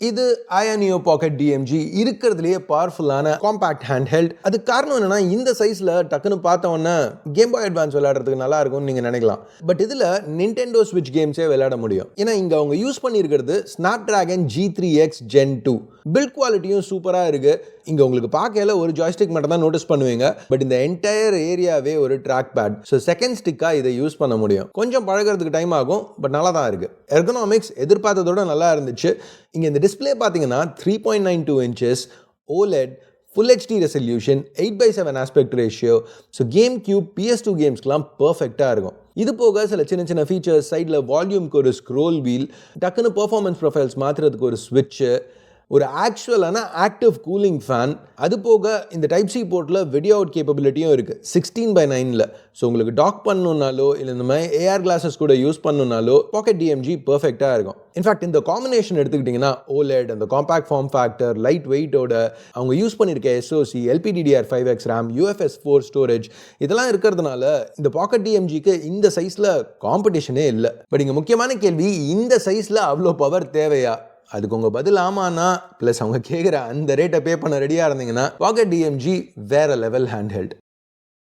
இது அயனியோ packet DMG இருக்கிறதுலேயே பவர்ஃபுல்லான compact hand held அது காரணம் என்னன்னா இந்த சைஸில் டக்குன்னு பார்த்தவொன்னே கேம் பாய் அட்வான்ஸ் விளையாடுறதுக்கு நல்லா இருக்கும்னு நீங்கள் நினைக்கலாம். பட் இதில் நிண்டெண்டோ ஸ்விட்ச் கேம்ஸே விளையாட முடியும். ஏன்னா இங்கே அவங்க யூஸ் பண்ணியிருக்கிறது Snapdragon G three X gen two build குவாலிட்டியும் சூப்பராக இருக்குது இங்கே உங்களுக்கு பார்க்கல ஒரு ஜாய்ஸ்டிக் மட்டும் தான் நோட்டீஸ் பண்ணுவீங்க. பட் இந்த என்டையர் ஏரியாவே ஒரு ட்ராக் பேட் ஸோ செகண்ட் ஸ்டிக்காக இதை யூஸ் பண்ண முடியும். கொஞ்சம் பழகிறதுக்கு டைம் ஆகும் பட் நல்லா தான் இருக்குது எர்கனாமிக்ஸ் எதிர்பார்த்ததோட நல்லா இருந்துச்சு. இங்கே இந்த டிஸ்பிளே பார்த்தீங்கன்னா three point nine two inches OLED full HD resolution eight by seven aspect ratio so game cube PS two கேம்ஸ்க்கெலாம் பர்ஃபெக்டாக இருக்கும். இது போக சில சின்ன சின்ன ஃபீச்சர்ஸ் சைடில் வால்யூம்க்கு ஒரு ஸ்க்ரோல் வீல் டக்குன்னு பர்ஃபார்மன்ஸ் ப்ரொஃபைல்ஸ் மாற்றுறதுக்கு ஒரு ஸ்விட்ச்சு ஒரு ஆக்சுவலான ஆக்டிவ் கூலிங் ஃபேன் அது போக இந்த டைப் சி போர்ட்டில் வெடியோ அவுட் கேப்பபிலிட்டியும் இருக்குது சிக்ஸ்டீன் பை நைனில் ஸோ உங்களுக்கு டாக் பண்ணணுன்னாலோ இல்லை இந்த மாதிரி ஏஆர் கிளாஸஸ் கூட யூஸ் பண்ணணுன்னாலோ பாக்கெட் டிஎம்ஜி பர்ஃபெக்டாக இருக்கும். இன்ஃபேக்ட் இந்த காம்பினேஷன் எடுத்துக்கிட்டிங்கன்னா ஓலெட் அந்த காம்பாக்ட் ஃபார்ம் ஃபேக்டர் லைட் வெயிட்டோட அவங்க யூஸ் பண்ணியிருக்க SoC LPDDR five X RAM UFS four storage இதெல்லாம் இருக்கிறதுனால இந்த பாக்கெட் டிஎம்ஜிக்கு இந்த சைஸில் காம்படிஷனே இல்லை. பட் இங்கே முக்கியமான கேள்வி இந்த சைஸில் அவ்வளோ பவர் தேவையா? அதுக்கு உங்கள் பதில் ஆமானா ப்ளஸ் அவங்க கேட்குற அந்த ரேட்டை பே பண்ண ரெடியாக இருந்தீங்கன்னா பாக்கெட் டிஎம்ஜி வேற லெவல் ஹேண்ட் ஹெல்ட்